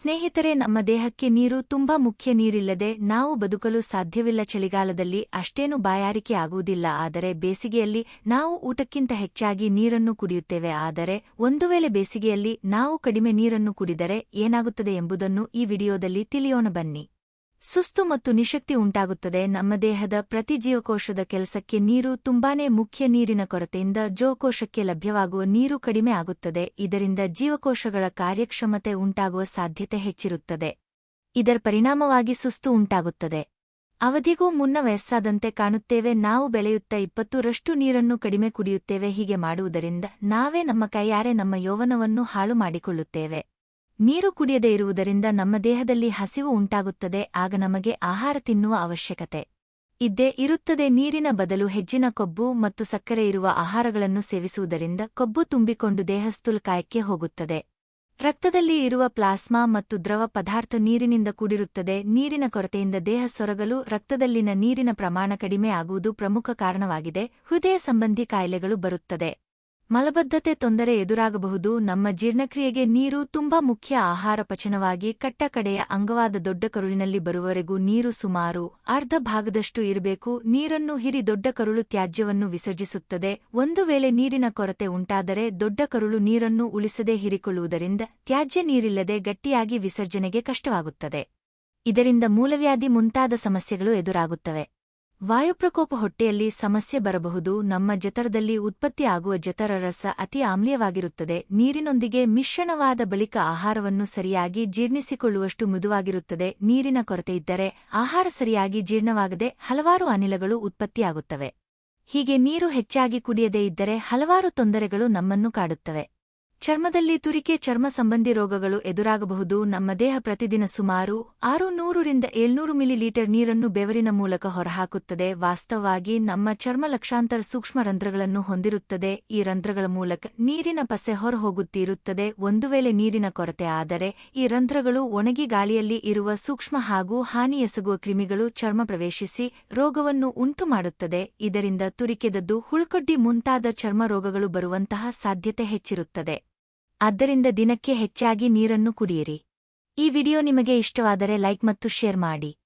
ಸ್ನೇಹಿತರೆ, ನಮ್ಮ ದೇಹಕ್ಕೆ ನೀರು ತುಂಬಾ ಮುಖ್ಯ. ನೀರಿಲ್ಲದೆ ನಾವು ಬದುಕಲು ಸಾಧ್ಯವಿಲ್ಲ. ಚಳಿಗಾಲದಲ್ಲಿ ಅಷ್ಟೇನು ಬಾಯಾರಿಕೆ ಆಗುವುದಿಲ್ಲ. ಆದರೆ ಬೇಸಿಗೆಯಲ್ಲಿ ನಾವು ಊಟಕ್ಕಿಂತ ಹೆಚ್ಚಾಗಿ ನೀರನ್ನು ಕುಡಿಯುತ್ತೇವೆ. ಆದರೆ ಒಂದು ವೇಳೆ ಬೇಸಿಗೆಯಲ್ಲಿ ನಾವು ಕಡಿಮೆ ನೀರನ್ನು ಕುಡಿದರೆ ಏನಾಗುತ್ತದೆ ಎಂಬುದನ್ನು ಈ ವಿಡಿಯೋದಲ್ಲಿ ತಿಳಿಯೋಣ. ಬನ್ನಿ. ಸುಸ್ತು ಮತ್ತು ನಿಶಕ್ತಿ ಉಂಟಾಗುತ್ತದೆ. ನಮ್ಮ ದೇಹದ ಪ್ರತಿ ಜೀವಕೋಶದ ಕೆಲಸಕ್ಕೆ ನೀರು ತುಂಬಾನೇ ಮುಖ್ಯ ನೀರಿನ ಕೊರತೆಯಿಂದ ಜೋಕೋಶಕ್ಕೆ ಲಭ್ಯವಾಗುವ ನೀರು ಕಡಿಮೆ ಆಗುತ್ತದೆ. ಇದರಿಂದ ಜೀವಕೋಶಗಳ ಕಾರ್ಯಕ್ಷಮತೆ ಉಂಟಾಗುವ ಸಾಧ್ಯತೆ ಹೆಚ್ಚಿರುತ್ತದೆ. ಇದರ ಪರಿಣಾಮವಾಗಿ ಸುಸ್ತು ಉಂಟಾಗುತ್ತದೆ. ಅವಧಿಗೂ ಮುನ್ನ ವಯಸ್ಸಾದಂತೆ ಕಾಣುತ್ತೇವೆ. ನಾವು ಬೆಳೆಯುತ್ತಾ ಇಪ್ಪತ್ತರಷ್ಟು ನೀರನ್ನು ಕಡಿಮೆ ಕುಡಿಯುತ್ತೇವೆ. ಹೀಗೆ ಮಾಡುವುದರಿಂದ ನಾವೇ ನಮ್ಮ ಕೈಯಾರೆ ನಮ್ಮ ಯೌವನವನ್ನು ಹಾಳು ಮಾಡಿಕೊಳ್ಳುತ್ತೇವೆ. ನೀರು ಕುಡಿಯದೇ ಇರುವುದರಿಂದ ನಮ್ಮ ದೇಹದಲ್ಲಿ ಹಸಿವು ಉಂಟಾಗುತ್ತದೆ, ಆಗ ನಮಗೆ ಆಹಾರ ತಿನ್ನುವ ಅವಶ್ಯಕತೆ. ಇದ್ದೇ ಇರುತ್ತದೆ ನೀರಿನ ಬದಲು ಹೆಚ್ಚಿನ ಕೊಬ್ಬು ಮತ್ತು ಸಕ್ಕರೆ ಇರುವ ಆಹಾರಗಳನ್ನು ಸೇವಿಸುವುದರಿಂದ ಕೊಬ್ಬು ತುಂಬಿಕೊಂಡು ದೇಹಸ್ಥುಲ್ಕಾಯಕ್ಕೆ ಹೋಗುತ್ತದೆ. ರಕ್ತದಲ್ಲಿ ಇರುವ ಪ್ಲಾಸ್ಮಾ ಮತ್ತು ದ್ರವ ಪದಾರ್ಥ ನೀರಿನಿಂದ ಕೂಡಿರುತ್ತದೆ, ನೀರಿನ ಕೊರತೆಯಿಂದ ದೇಹ ಸೊರಗಲು ರಕ್ತದಲ್ಲಿನ ನೀರಿನ ಪ್ರಮಾಣ ಕಡಿಮೆ ಆಗುವುದು ಪ್ರಮುಖ ಕಾರಣವಾಗಿದೆ, ಹೃದಯ ಸಂಬಂಧಿ ಕಾಯಿಲೆಗಳು ಬರುತ್ತದೆ. ಮಲಬದ್ಧತೆ ತೊಂದರೆ ಎದುರಾಗಬಹುದು. ನಮ್ಮ ಜೀರ್ಣಕ್ರಿಯೆಗೆ ನೀರು ತುಂಬಾ ಮುಖ್ಯ ಆಹಾರ ಪಚನವಾಗಿ ಕಟ್ಟಕಡೆಯ ಅಂಗವಾದ ದೊಡ್ಡ ಕರುಳಿನಲ್ಲಿ ಬರುವವರೆಗೂ ನೀರು ಸುಮಾರು ಅರ್ಧ ಭಾಗದಷ್ಟು ಇರಬೇಕು. ನೀರನ್ನು ಹಿರಿ ದೊಡ್ಡ ಕರುಳು ತ್ಯಾಜ್ಯವನ್ನು ವಿಸರ್ಜಿಸುತ್ತದೆ. ಒಂದು ವೇಳೆ ನೀರಿನ ಕೊರತೆ ಉಂಟಾದರೆ ದೊಡ್ಡ ಕರುಳು ನೀರನ್ನು ಉಳಿಸದೆ ಹಿರಿಕೊಳ್ಳುವುದರಿಂದ ತ್ಯಾಜ್ಯ ನೀರಿಲ್ಲದೆ ಗಟ್ಟಿಯಾಗಿ ವಿಸರ್ಜನೆಗೆ ಕಷ್ಟವಾಗುತ್ತದೆ. ಇದರಿಂದ ಮೂಲವ್ಯಾಧಿ ಮುಂತಾದ ಸಮಸ್ಯೆಗಳು ಎದುರಾಗುತ್ತವೆ. ವಾಯುಪ್ರಕೋಪ ಹೊಟ್ಟೆಯಲ್ಲಿ ಸಮಸ್ಯೆ ಬರಬಹುದು. ನಮ್ಮ ಜಠರದಲ್ಲಿ ಉತ್ಪತ್ತಿಯಾಗುವ ಜಠರ ರಸ ಅತಿ ಆಮ್ಲೀಯವಾಗಿರುತ್ತದೆ ನೀರಿನೊಂದಿಗೆ ಮಿಶ್ರಣವಾದ ಬಳಿಕ ಆಹಾರವನ್ನು ಸರಿಯಾಗಿ ಜೀರ್ಣಿಸಿಕೊಳ್ಳುವಷ್ಟು ಮೃದುವಾಗಿರುತ್ತದೆ. ನೀರಿನ ಕೊರತೆಯಿದ್ದರೆ ಆಹಾರ ಸರಿಯಾಗಿ ಜೀರ್ಣವಾಗದೆ ಹಲವಾರು ಅನಿಲಗಳು ಉತ್ಪತ್ತಿಯಾಗುತ್ತವೆ. ಹೀಗೆ ನೀರು ಹೆಚ್ಚಾಗಿ ಕುಡಿಯದೇ ಇದ್ದರೆ ಹಲವಾರು ತೊಂದರೆಗಳು ನಮ್ಮನ್ನು ಕಾಡುತ್ತವೆ. ಚರ್ಮದಲ್ಲಿ ತುರಿಕೆ ಚರ್ಮ ಸಂಬಂಧಿ ರೋಗಗಳು ಎದುರಾಗಬಹುದು. ನಮ್ಮ ದೇಹ ಪ್ರತಿದಿನ ಸುಮಾರು ಆರು ನೂರರಿಂದ ಏಳ್ನೂರು ಮಿಲಿಲೀಟರ್ ನೀರನ್ನು ಬೆವರಿನ ಮೂಲಕ ಹೊರಹಾಕುತ್ತದೆ. ವಾಸ್ತವವಾಗಿ ನಮ್ಮ ಚರ್ಮ ಲಕ್ಷಾಂತರ ಸೂಕ್ಷ್ಮ ರಂಧ್ರಗಳನ್ನು ಹೊಂದಿರುತ್ತದೆ. ಈ ರಂಧ್ರಗಳ ಮೂಲಕ ನೀರಿನ ಪಸೆ ಹೊರಹೋಗುತ್ತಿರುತ್ತದೆ. ಒಂದು ವೇಳೆ ನೀರಿನ ಕೊರತೆ ಆದರೆ ಈ ರಂಧ್ರಗಳು ಒಣಗಿ ಗಾಳಿಯಲ್ಲಿ ಇರುವ ಸೂಕ್ಷ್ಮ ಹಾಗೂ ಹಾನಿ ಎಸಗುವ ಕ್ರಿಮಿಗಳು ಚರ್ಮ ಪ್ರವೇಶಿಸಿ ರೋಗವನ್ನು ಉಂಟು ಮಾಡುತ್ತದೆ. ಇದರಿಂದ ತುರಿಕೆದದ್ದು ಹುಳ್ಕೊಡ್ಡಿ ಮುಂತಾದ ಚರ್ಮ ರೋಗಗಳು ಬರುವಂತಹ ಸಾಧ್ಯತೆ ಹೆಚ್ಚಿರುತ್ತದೆ. ಆದ್ದರಿಂದ ದಿನಕ್ಕೆ ಹೆಚ್ಚಾಗಿ ನೀರನ್ನು ಕುಡಿಯಿರಿ. ಈ ವಿಡಿಯೋ ನಿಮಗೆ ಇಷ್ಟವಾದರೆ ಲೈಕ್ ಮತ್ತು ಶೇರ್ ಮಾಡಿ.